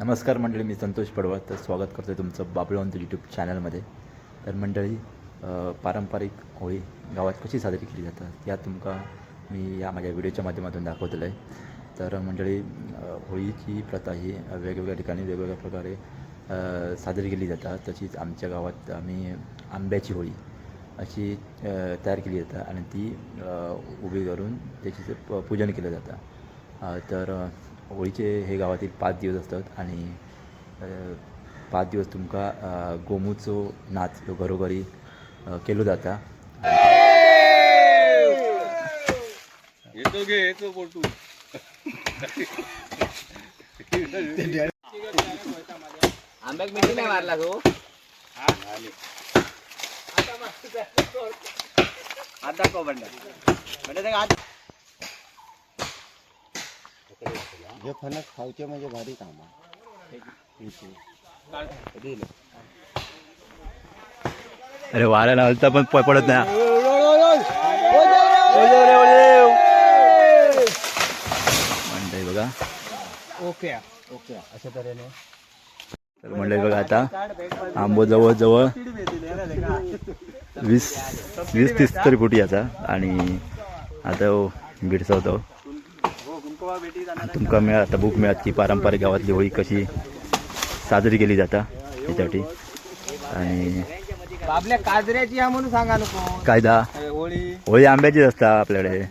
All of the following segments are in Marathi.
नमस्कार मंडळी मी संतोष पडवळ. तर स्वागत करतो आहे तुमचं बाबळवंत यूट्यूब चॅनलमध्ये तर मंडळी पारंपरिक होळी गावात कशी साजरी केली जातात या तुमका मी या माझ्या व्हिडिओच्या माध्यमातून दाखवलेलं आहे तर मंडळी होळीची प्रथा ही वेगवेगळ्या ठिकाणी वेगवेगळ्या प्रकारे साजरी केली जातात. तशीच आमच्या गावात आम्ही आंब्याची होळी अशी तयार केली जातात आणि ती उभी करून त्याची प- पूजन केलं जातं. तर होळीचे हे गावातील पाच दिवस असतात आणि पाच दिवस तुमका गोमूचो नाच ह्यो घरोघरी केलो जाता. येतो घे येतो बोलतो. आंब्याक मिठी नाही मारला तो? आता को बंड. म्हणजे ते आज हे फणस खाऊचे म्हणजे भारी काम आहे. अरे वाऱ्याला हलता पण प- पडत नाही. मंडळी बघा. ओके. ओके अशा तऱ्हेने. तर मंडळी बघा आता आंबो जवळ जवळ वीस वीस तीस तरी फुटी याचा. आणि आता हो भिडसवतो तुमका मिळा आता बुक मिळत की पारंपरिक गावातली होळी कशी साजरी केली जाता त्याच्यासाठी आणि आपल्या काजऱ्याची हा म्हणून सांगा नको. कायदा? होळी. होळी आंब्याचीच असता आपल्याकडे.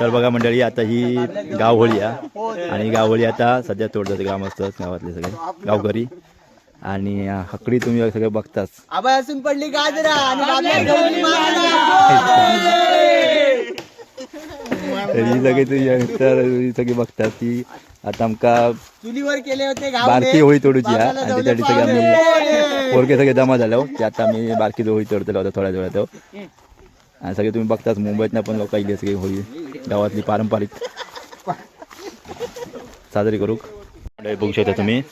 तर बघा मंडळी आता ही गाव होळी आहे आणि गाव होळी आता सध्या तोडतात ग्रामस्थ गावातले सगळे गावकरी. आणि हकडी तुम्ही सगळे बघताच. आबा असून पडली गाजरा. तर ही सगळी तुम्ही तर ही सगळी बघतात ती. आता आमका चुलीवर केले होते गाव बारकी होळी तोडूची आणि त्यासाठी सगळे आम्ही पोरगे सगळे जमा झालो ते आता आम्ही बारकी होळी तोडतलो आता थोड्या थोड्यात आणि सगळे तुम्ही बघताच मुंबईतनं पण लोक येईल सगळी होळी. गावातली पारंपरिक. साजरी करू. बघू शकता तुम्ही.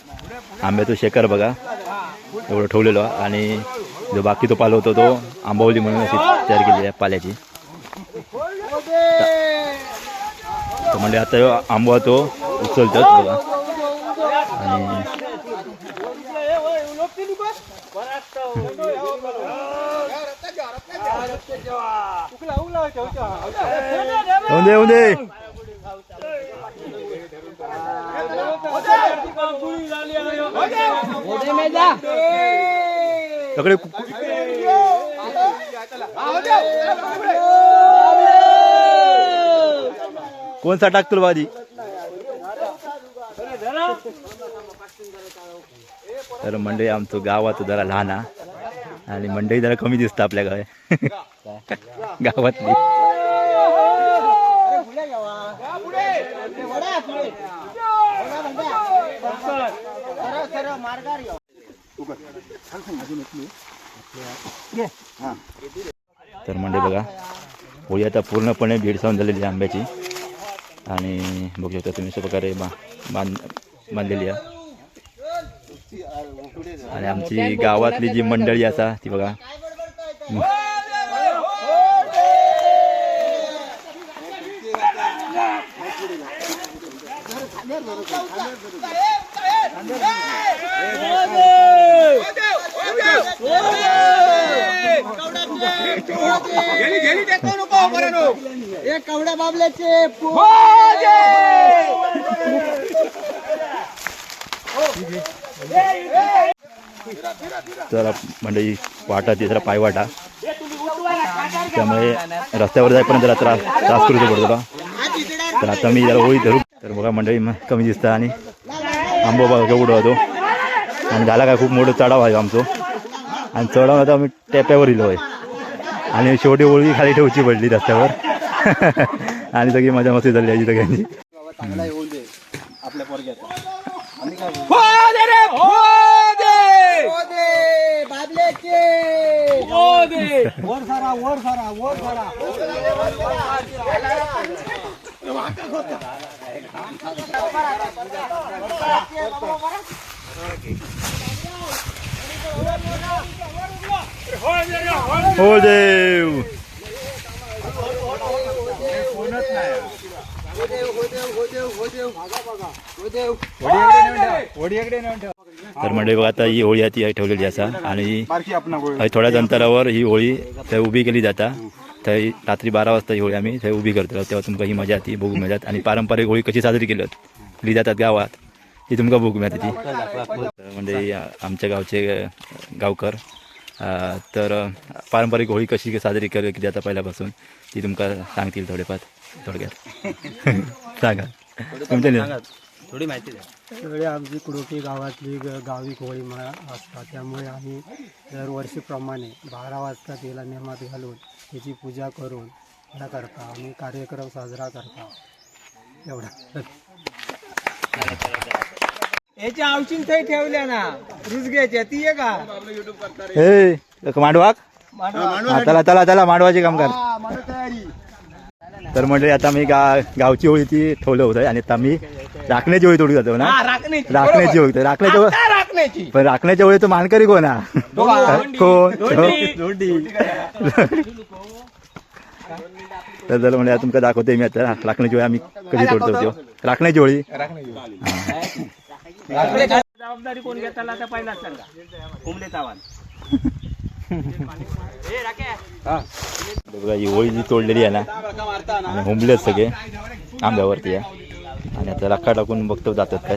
आंब्याचं शेकर बघा. एवढं ठेवलेलं. आणि जो बाकी तो पालो होतो तो आंबावली म्हणून अशी तयार केलेली आहे पाल्याची. तर म्हणजे आता आंबा तो उचलतात बघा. आणि सगळे कोणसा टाकतो बाजी? तर मंडळी आमचं गावात जरा लहान आणि मंडळी जरा कमी दिसतं आपल्या गाव गावातली. तर म्हणजे बघा होळी आता पूर्णपणे भेडसावून झालेली आंब्याची. आणि बघू शकता तुम्ही अशा प्रकारे बा बांध बांधलेली आहे आणि आमची गावातली जी मंडळी असा ती बघा एक कवड्या बाबल्याचे जरा मंडळी वाटा ती जरा पायवाटा. त्यामुळे रस्त्यावर जाईपर्यंत जरा त्रास त्रास करू पडतो बघा तर आता मी जरा होळी धरू. तर बघा मंडळी म- कमी दिसतं आणि आंबो बघा केवढं होतो आणि झाला काय खूप मोठं चढाव आहे आमचो. आणि चढाव आता आम्ही टेप्यावर इलो आहे. आणि शेवटी ओळखी खाली ठेवची पडली रस्त्यावर. आणि सगळी मजा मस्ती झाली याची सगळ्यांची. हो आपल्या हो देव तर मंडळी बघा आता ही होळी आहे ती ठेवलेली असा आणि थोड्याच अंतरावर ही होळी थंय उभी केली जाता. थंय रात्री बारा वाजता ही होळी आम्ही थंय उभी करतलो तेव्हा तुमकां ही मजा ती बघूंक मेळतात. आणि पारंपरिक होळी कशी साजरी केली केली जातात गावात ती तुमकां बघूंक मेळटा ती. म्हणजे आमच्या गावचे गावकर तर पारंपरिक होळी कशी साजरी केली केली जाता पहिल्यापासून? ती तुमकां सांगतील थोडेफार थोडक्यात. सांगा. तुमच्या थोडी माहिती द्या. सगळी आमची कुडोकी गावातली ग- गावी होळी असतात. त्यामुळे आम्ही दरवर्षीप्रमाणे बारा वाजता तिला नेमात घालून तिची पूजा करून ह्या करता. आम्ही कार्यक्रम साजरा करता. एवढा. याच्या आवशीन थंय ठेवल्या ना. रुजग्याच्या ती आहे. का हे मांडवाक? हा, चला चला चला मांडवाचे काम कर. तर म्हणजे आता मी गा गावची होळी ती ठेवलं होतं आणि आता मी राखण्याची होळी तोडली जातो ना? राखण्याची. राखण्याची होळी तर राखण्याची होळी राखण्याची. पण राखण्याच्या होळी तो मानकरी कोण हा कोण? तर चला म्हणजे तुमका दाखवते मी आता. राखण्याची होळी आम्ही कधी तोडतो राखण्याची होळी जबाबदारी कोण घेताला तर पहिलाच सांगा. हुमले तावान बघा ही होळी जी तोडलेली आहे ना. आणि हुंबलेत सगळे. आंब्यावरती आहे. आणि आता राखा टाकून बघतो जातात काय.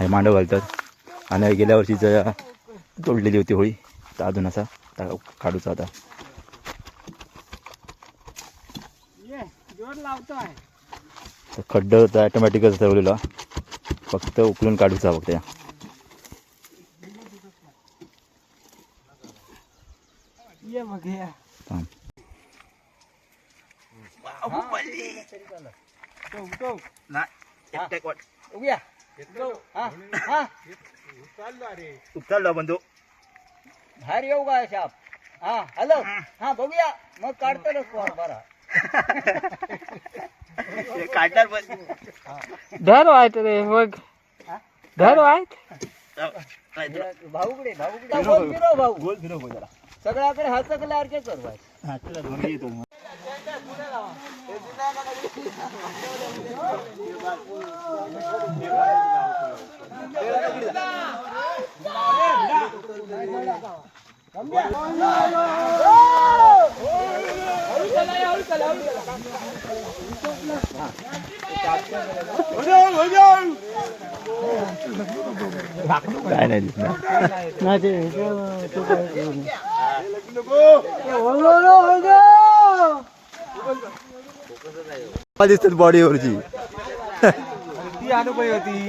मांडव घालतात. आणि गेल्या वर्षीचं तोडलेली होती होळी. तर अजून असा ता- काढूचा आता. तर खड्ड तर ॲटोमॅटिकच ठरवलेला फक्त उकलून काढूचा फक्त या. ये मग हे. थांब. हा, हा. उचलला बंधू. बाहेर येऊ का शाप हा हॅलो. हा. बघूया. मग काढतो स्कोर बरा. काढणार पण धर आहेत रे मग धर आहेत भाऊकडे भाऊकडे. गोल फिरव भाऊ. गोल फिरव जरा. सगळ्याकडे हसकल्यासारखे करवाय काय नाही दिसणार नाही ते ते काय दिसतात बॉडीवरची. ती अनुभवी होती.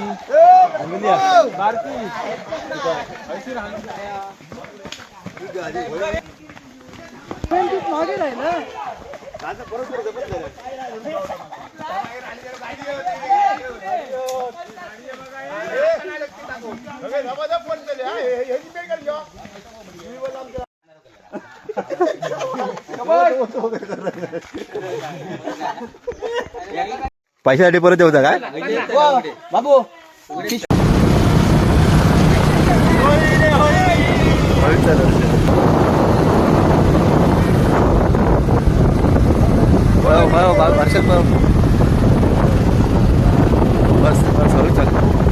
बारकी. पैशासाठी परत येऊ काय बाबू बस बस हळू चाल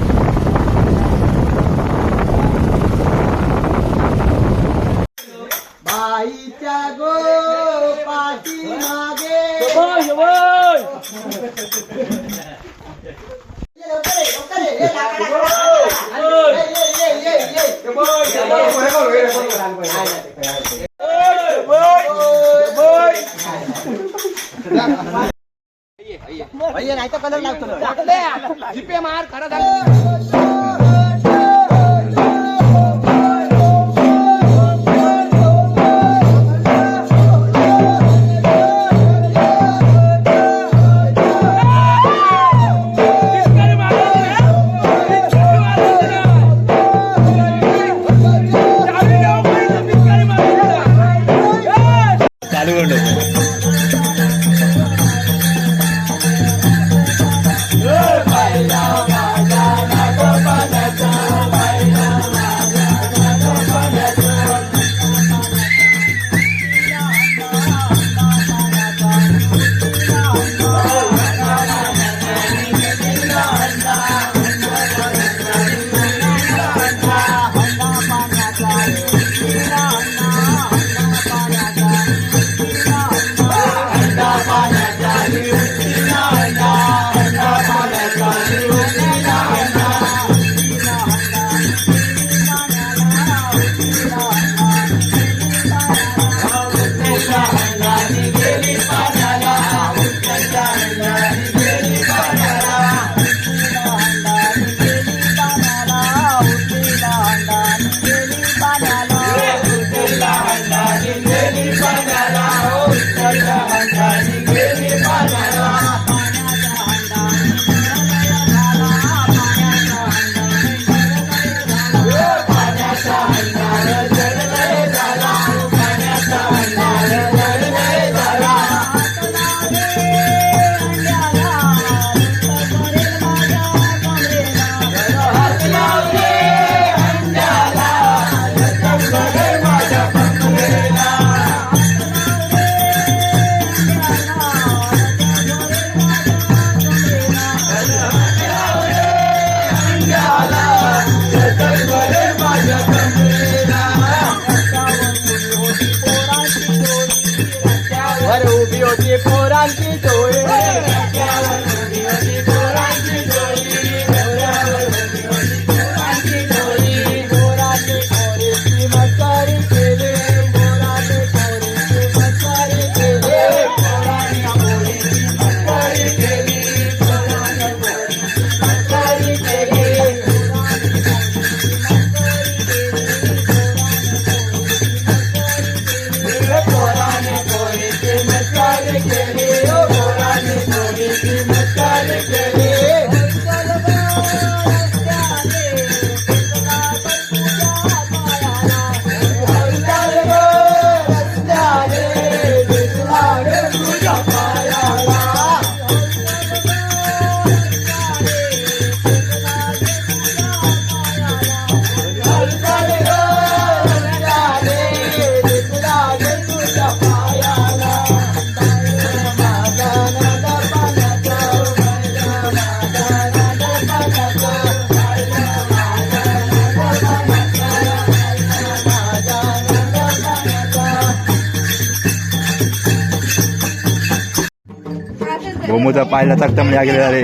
गोमूचा पाहिला तर म्हणजे गेलेला रे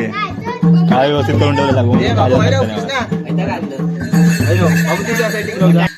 काय व्यवस्थित करून ठेवलेला गोमू पाहिला